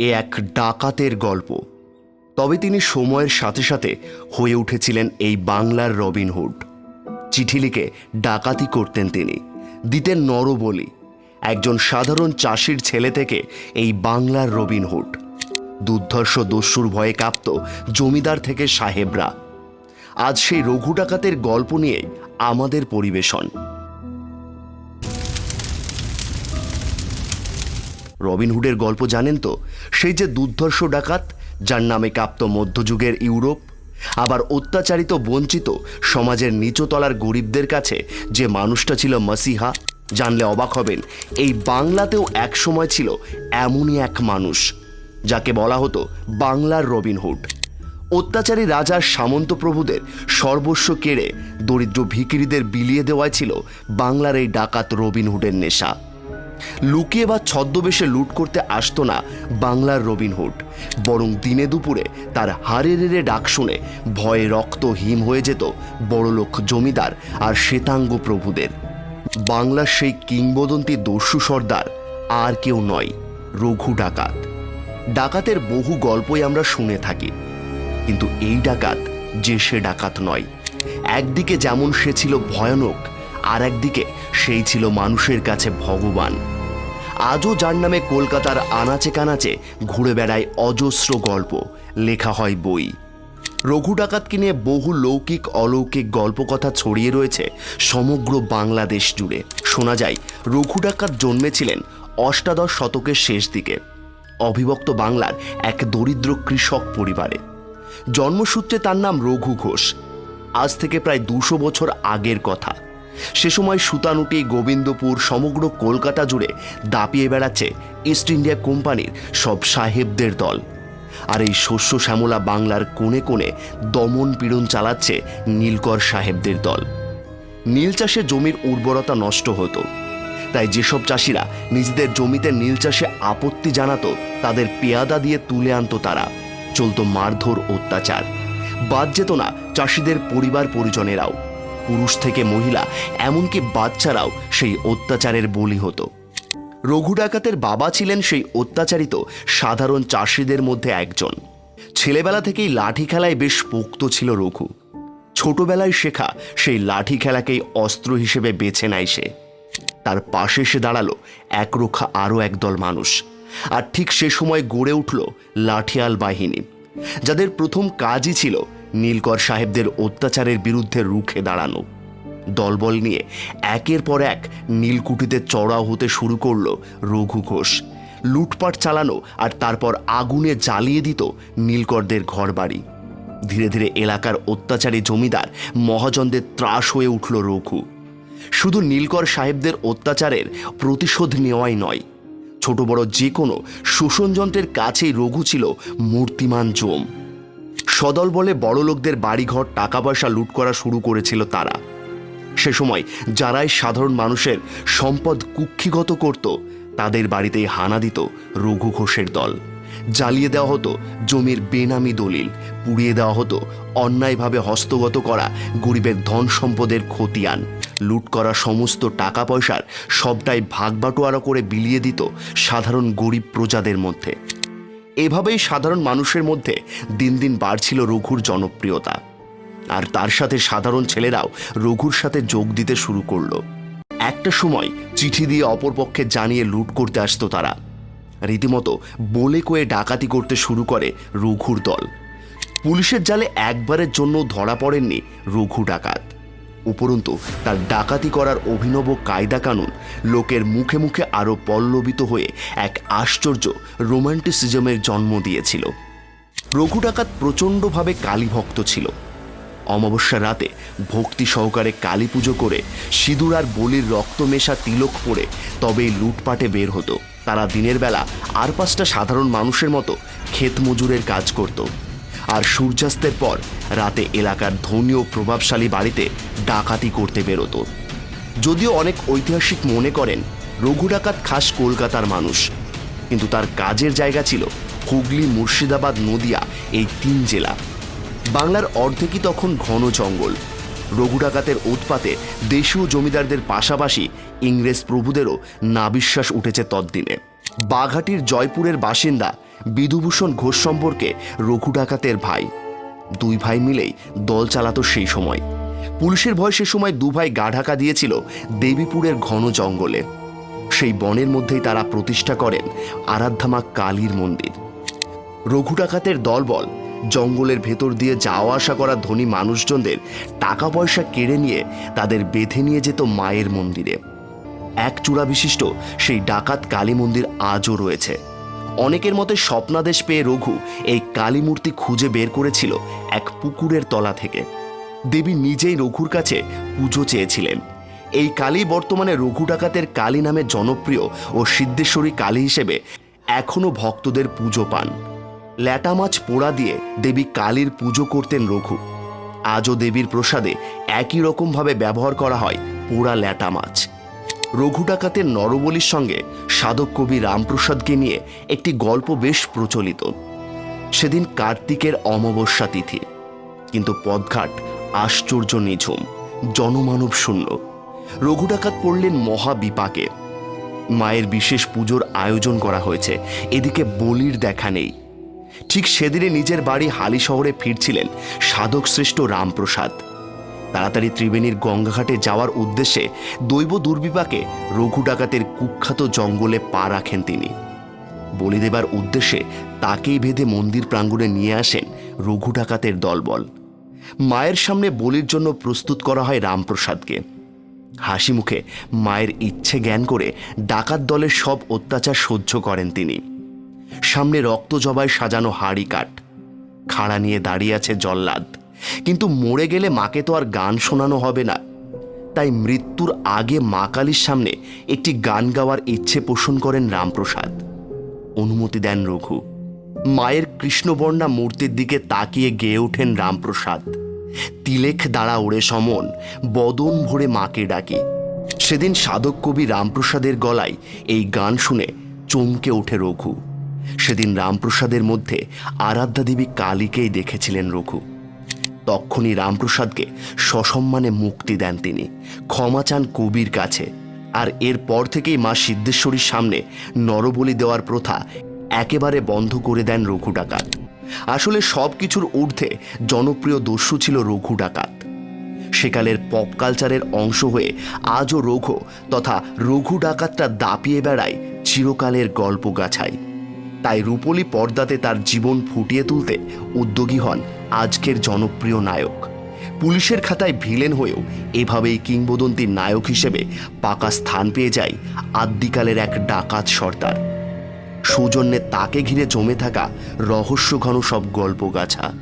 এ এক ডাকাতের গল্প। তবে তিনি সময়ের সাথে সাথে হয়ে উঠেছিলেন এই বাংলার রবিনহুড চিঠি লিখে ডাকাতি করতেন তিনি, দিতেন নরবলি, একজন সাধারণ চাষির ছেলে থেকে এই বাংলার রবিনহুড দুর্ধর্ষ দস্যুর ভয়ে কাঁপত জমিদার থেকে সাহেবরা। আজ সেই রঘু ডাকাতের গল্প নিয়ে আমাদের পরিবেশন। রবিনহুডের গল্প জানেন তো? সেই যে দুর্ধর্ষ ডাকাত, যার নামে কাঁপত মধ্যযুগের ইউরোপ, আবার অত্যাচারিত, বঞ্চিত সমাজের নিচতলার গরিবদের কাছে যে মানুষটা ছিল মাসিহা, জানলে অবাক হবেন, এই বাংলাতেও এক সময় ছিল এমনই এক মানুষ, যাকে বলা হতো বাংলার রবিনহুড অত্যাচারী রাজার সামন্ত প্রভুদের সর্বস্ব কেড়ে দরিদ্র ভিকিরিদের বিলিয়ে দেওয়াই ছিল বাংলার এই ডাকাত রবিনহুডের নেশা। লুকিয়ে বা ছদ্মবেশে লুট করতে আসতো না বাংলার রবিনহুড বরং দিনে দুপুরে তার হারে রেড়ে ডাক শুনে ভয়ে রক্ত হিম হয়ে যেত বড়লোক জমিদার আর শ্বেতাঙ্গ প্রভুদের। বাংলার সেই কিংবদন্তি দস্যু সর্দার আর কেউ নয়, রঘু ডাকাত। ডাকাতের বহু গল্পই আমরা শুনে থাকি। কিন্তু এই ডাকাত যে সে ডাকাত নয়। একদিকে যেমন সে ছিল ভয়ানক আর একদিকে সেই ছিল মানুষের কাছে ভগবান। আজও যার নামে কলকাতার আনাচে কানাচে ঘুরে বেড়ায় অজস্র গল্প, লেখা হয় বই। রঘু ডাকাতকে নিয়ে বহু লৌকিক, অলৌকিক গল্পকথা ছড়িয়ে রয়েছে সমগ্র বাংলাদেশ জুড়ে। শোনা যায়, রঘু ডাকাত জন্মেছিলেন অষ্টাদশ শতকের শেষ দিকে। অবিভক্ত বাংলার এক দরিদ্র কৃষক পরিবারে। জন্মসূত্রে তার নাম রঘু ঘোষ। আজ থেকে প্রায় দুশো বছর আগের কথা। সে সময় সুতানুটি গোবিন্দপুর সমগ্র কলকাতা জুড়ে দাপিয়ে বেড়াচ্ছে ইস্ট ইন্ডিয়া কোম্পানির সব সাহেবদের দল। আর এই শস্য শ্যামলা বাংলার কোণে কোণে দমন পীড়ন চালাচ্ছে নীলকর সাহেবদের দল। নীল চাষে জমির উর্বরতা নষ্ট হতো। তাই যেসব চাষিরা নিজেদের জমিতে নীল চাষে আপত্তি জানাতো, তাদের পেয়াদা দিয়ে তুলে আনতো তারা। চলতো মারধর অত্যাচার। বাদ যেত না চাষিদের পরিবার পরিজনেরাও পুরুষ থেকে মহিলা, এমনকি বাচ্চারাও সেই অত্যাচারের বলি হতো। রঘু ডাকাতের বাবা ছিলেন সেই অত্যাচারিত, সাধারণ চাষিদের মধ্যে একজন। ছেলেবেলা থেকেই লাঠি খেলায় বেশ পোক্ত ছিল রঘু। ছোটবেলায় শেখা সেই লাঠি খেলাকেই অস্ত্র হিসেবে বেছে নেয় সে। তার পাশে এসে দাঁড়াল একরোখা আরও একদল মানুষ। আর ঠিক সে সময় গড়ে উঠল লাঠিয়াল বাহিনী। যাদের প্রথম কাজই ছিল নীলকর সাহেবদের অত্যাচারের বিরুদ্ধে রুখে দাঁড়ানো। দলবল নিয়ে একের পর এক নীলকুঠিতে চড়াও হতে শুরু করল রঘু ঘোষ। লুটপাট চালানো আর তারপর আগুনে জ্বালিয়ে দিত নীলকরদের ঘরবাড়ি। ধীরে ধীরে এলাকার অত্যাচারী জমিদার মহাজনদের ত্রাস হয়ে উঠল রঘু। শুধু নীলকর সাহেবদের অত্যাচারের প্রতিশোধ নেওয়াই নয়, ছোট বড় যে কোনো শোষণযন্ত্রের কাছেই রঘু ছিল মূর্তিমান জম। সদল বলে বড় লোকদের বাড়িঘর টাকা পয়সা লুট করা শুরু করেছিল তারা। সে সময় যারাই সাধারণ মানুষের সম্পদ কুক্ষিগত করত, তাদের বাড়িতেই হানা দিত রঘু ঘোষের দল। জ্বালিয়ে দেওয়া হতো জমির বেনামি দলিল, পুড়িয়ে দেওয়া হতো অন্যায়ভাবে হস্তগত করা গরিবের ধন সম্পদের খতিয়ান। লুট করা সমস্ত টাকা পয়সার সবটাই ভাগ বাটোয়ারা করে বিলিয়ে দিত সাধারণ গরিব প্রজাদের মধ্যে। এভাবেই সাধারণ মানুষের মধ্যে দিন দিন বাড়ছিল রঘুর জনপ্রিয়তা। আর তার সাথে সাধারণ ছেলেরাও রঘুর সাথে যোগ দিতে শুরু করল। একটা সময় চিঠি দিয়ে অপরপক্ষে জানিয়ে লুট করতে আসতো তারা। রীতিমতো বলে কয়ে ডাকাতি করতে শুরু করে রঘুর দল। পুলিশের জালে একবারের জন্য ধরা পড়েননি রঘু ডাকাত। উপরন্তু তার ডাকাতি করার অভিনব কায়দা কানুন লোকের মুখে মুখে আরও পল্লবিত হয়ে এক আশ্চর্য রোমান্টিসিজমের জন্ম দিয়েছিল। রঘু ডাকাত প্রচণ্ডভাবে কালীভক্ত ছিল। অমাবস্যা রাতে ভক্তি সহকারে কালী পুজো করে সিঁদুর আর বলির রক্ত মেশা তিলক পরে তবেই লুটপাটে বের হতো। তারা দিনের বেলা আর পাঁচটা সাধারণ মানুষের মতো ক্ষেত মজুরের কাজ করত। আর সূর্যাস্তের পর রাতে এলাকার ধনী ও প্রভাবশালী বাড়িতে ডাকাতি করতে বেরোতো। যদিও অনেক ঐতিহাসিক মনে করেন, রঘু ডাকাত খাস কলকাতার মানুষ। কিন্তু তার কাজের জায়গা ছিল হুগলি মুর্শিদাবাদ নদিয়া, এই তিন জেলা। বাংলার অর্ধেকই তখন ঘন জঙ্গল। রঘু ডাকাতের উৎপাতে দেশীয় জমিদারদের পাশাপাশি ইংরেজ প্রভুদেরও নাবিশ্বাস উঠেছে তদ্দিনে বাঘাটির জয়পুরের বাসিন্দা বিধুভূষণ ঘোষ সম্পর্কে রঘু ডাকাতের ভাই। দুই ভাই মিলেই দল চালাতো সেই সময়। পুলিশের ভয় সে সময় দু ভাই গা ঢাকা দিয়েছিল দেবীপুরের ঘন জঙ্গলে। সেই বনের মধ্যেই তারা প্রতিষ্ঠা করেন আরাধ্যামা কালীর মন্দির। রঘু ডাকাতের দলবল জঙ্গলের ভেতর দিয়ে যাওয়া আসা করা ধনী মানুষজনদের টাকা পয়সা কেড়ে নিয়ে তাদের বেঁধে নিয়ে যেত মায়ের মন্দিরে। এক চূড়া বিশিষ্ট সেই ডাকাত কালী মন্দির আজও রয়েছে। অনেকের মতে স্বপ্নাদেশ পেয়ে রঘু এই কালী মূর্তি খুঁজে বের করেছিল এক পুকুরের তলা থেকে। দেবী নিজেই রঘুর কাছে পুজো চেয়েছিলেন। এই কালী বর্তমানে রঘু ডাকাতের কালী নামে জনপ্রিয় ও সিদ্ধেশ্বরী কালী হিসেবে এখনও ভক্তদের পুজো পান। ল্যাটা মাছ পোড়া দিয়ে দেবী কালীর পুজো করতেন রঘু। আজও দেবীর প্রসাদে একই রকমভাবে ব্যবহার করা হয় পোড়া ল্যাটা মাছ। রঘু ডাকাতের নরবলির সঙ্গে সাধক কবি রামপ্রসাদকে নিয়ে একটি গল্প বেশ প্রচলিত। সেদিন কার্তিকের অমাবস্যা তিথি। কিন্তু পদঘাট আশ্চর্য নিঝুম, জনমানব শূন্য। রঘু ডাকাত পড়লেন মহা বিপাকে মায়ের বিশেষ পুজোর আয়োজন করা হয়েছে, এদিকে বলির দেখা নেই। ঠিক সেদিনে নিজের বাড়ি হালি শহরে ফিরছিলেন সাধক শ্রেষ্ঠ রামপ্রসাদ। তাড়াতাড়ি ত্রিবেণীর গঙ্গাঘাটে যাওয়ার উদ্দেশ্যে দৈব দুর্বিপাকে রঘু ডাকাতের কুখ্যাত জঙ্গলে পা রাখেন তিনি। বলি দেবার উদ্দেশ্যে তাকেই ভেদে মন্দির প্রাঙ্গণে নিয়ে আসেন রঘু ডাকাতের দলবল। মায়ের সামনে বলির জন্য প্রস্তুত করা হয় রামপ্রসাদকে। হাসি মুখে মায়ের ইচ্ছে জ্ঞান করে ডাকাত দলের সব অত্যাচার সহ্য করেন তিনি। সামনে রক্ত জবায় সাজানো হাড়ি কাঠ। খাড়া নিয়ে দাঁড়িয়ে আছে জল্লাদ। কিন্তু মরে গেলে মাকে তো আর গান শোনানো হবে না। তাই মৃত্যুর আগে মা কালীর সামনে একটি গান গাওয়ার ইচ্ছে পোষণ করেন রামপ্রসাদ। অনুমতি দেন রঘু। মায়ের কৃষ্ণবর্ণা মূর্তির দিকে তাকিয়ে গেয়ে ওঠেন রামপ্রসাদ। তিলেখ দাঁড়া ওড়ে সমন, বদন ভরে মাকে ডাকে। সেদিন সাধক কবি রামপ্রসাদের গলায় এই গান শুনে চমকে ওঠে রঘু। সেদিন রামপ্রসাদের মধ্যে আরাধ্যা দেবী কালীকেই দেখেছিলেন রঘু। তক্ষুনি রামপ্রসাদকে সসম্মানে মুক্তি দেন তিনি। ক্ষমা চান কবির কাছে। আর এরপর থেকেই মা সিদ্ধেশ্বরীর সামনে নরবলি দেওয়ার প্রথা একেবারে বন্ধ করে দেন রঘু ডাকাত। আসলে সব কিছুর ঊর্ধ্বে জনপ্রিয় দস্যু ছিল রঘু ডাকাত। সেকালের পপ কালচারের অংশ হয়ে আজও রঘু তথা রঘু ডাকাতটা দাপিয়ে বেড়ায় চিরকালের গল্প গাছায় তাই রূপলি পর্দাতে তার জীবন ফুটিয়ে তুলতে উদ্যোগী হন আজকের জনপ্রিয় নায়ক। পুলিশের খাতায় ভিলেন হয়েও এভাবেই কিংবদন্তির নায়ক হিসেবে পাকা স্থান পেয়ে যায় আদ্যিকালের এক ডাকাত সর্দার। সৌজন্যে তাকে ঘিরে জমে থাকা রহস্য ঘন সব গল্প গাছা